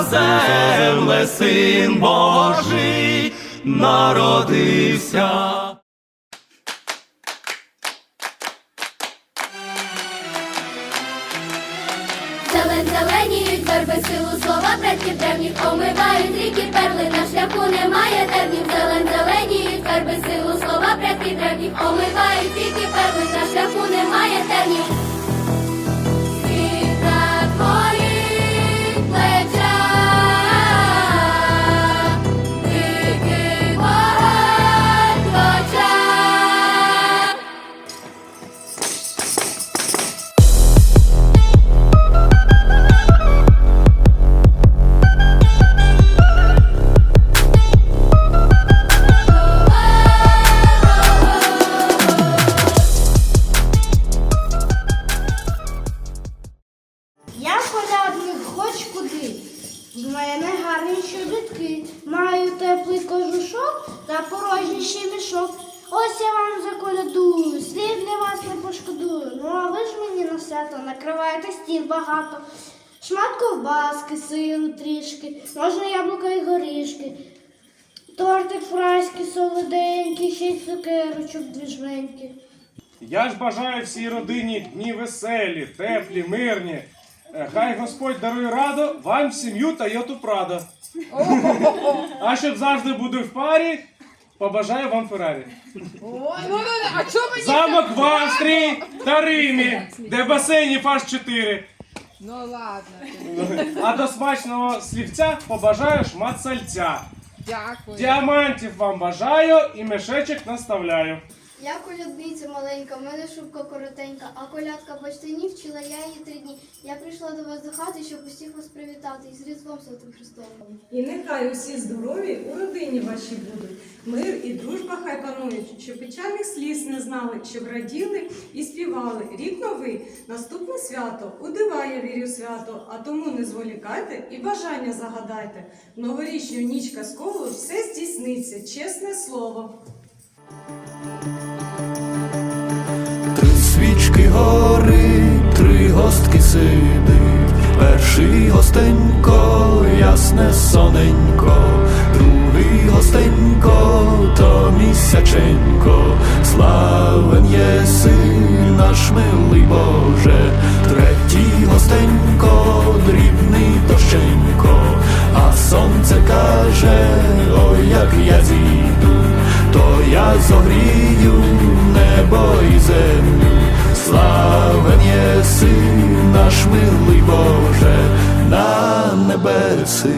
радуйся, земле, син Божий, народився. Зелен зеленіють верби силу слова предків древніх омивають ріки перли на шляху немає тернів. Зелен зеленіють верби силу слова предків древніх омивають ріки перли на шляху немає тернів. В мене гарні чобітки. Маю теплий кожушок та порожній мішок. Ось я вам заколядую, слів для вас не пошкодую. Ну а ви ж мені на свято накриваєте стіл багато. Шмат ковбаски, сиру трішки, можна яблука і горішки. Тортик фрайський, солоденький, ще й цукерочок двіжменький. Я ж бажаю всій родині дні веселі, теплі, мирні. Е, Хай Господь дарує раду вам сім'ю та йоту прадо. А щоб завжди бути в парі, побажаю вам Феррарі. Ой, ну, ну, а чого мені? Замок в Австрії та Римі, де басейнів аж чотири. Ну ладно, А до смачного слівця побажаю шмат сальця. дякую. Діамантів вам бажаю і мішечок наставляю. Я колядниця маленька, в мене шубка коротенька, а колядка почти ні вчила я її три дні. Я прийшла до вас до хати, щоб усіх вас привітати і з Різдвом Святим Христовим. І нехай усі здорові у родині вашій будуть. Мир і дружба хай панують, щоб печальних сліз не знали, щоб раділи і співали. Рік новий, наступне свято, у дива я вірю свято, а тому не зволікайте і бажання загадайте. В Новорічну ніч казкову все здійсниться, чесне слово. Горить, три гостки сидить. Перший гостенько, ясне соненько, другий гостенько, то місяченько, славен єси наш милий Боже, третій гостенько, єси наш милий Боже, на небеси,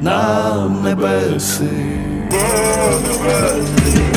на небеси. хай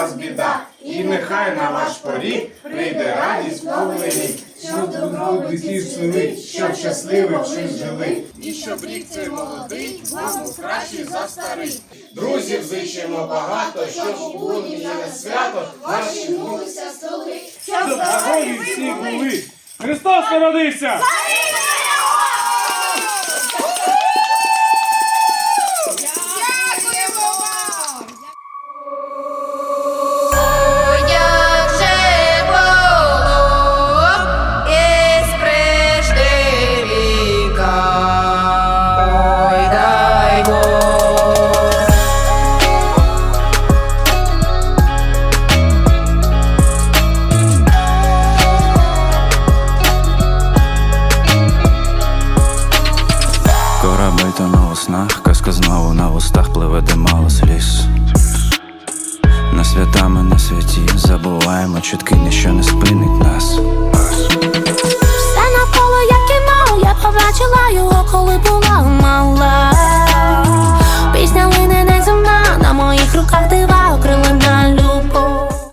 вас біда, і нехай на ваш поріг прийде радість новий рік, щоб добробуті сили, щоб щасливих всі жили, і щоб рік цей молодий був кращий за старий. Друзів зичимо багато, щоб у буднє свято ваші Відбулися столи. Щоб здорові всі були. Христос народився! кустах пливе мало сліз. На святами на святі забуваємо, чутки ніщо не спинить нас. Все навколо як кіно, я побачила його, коли була мала.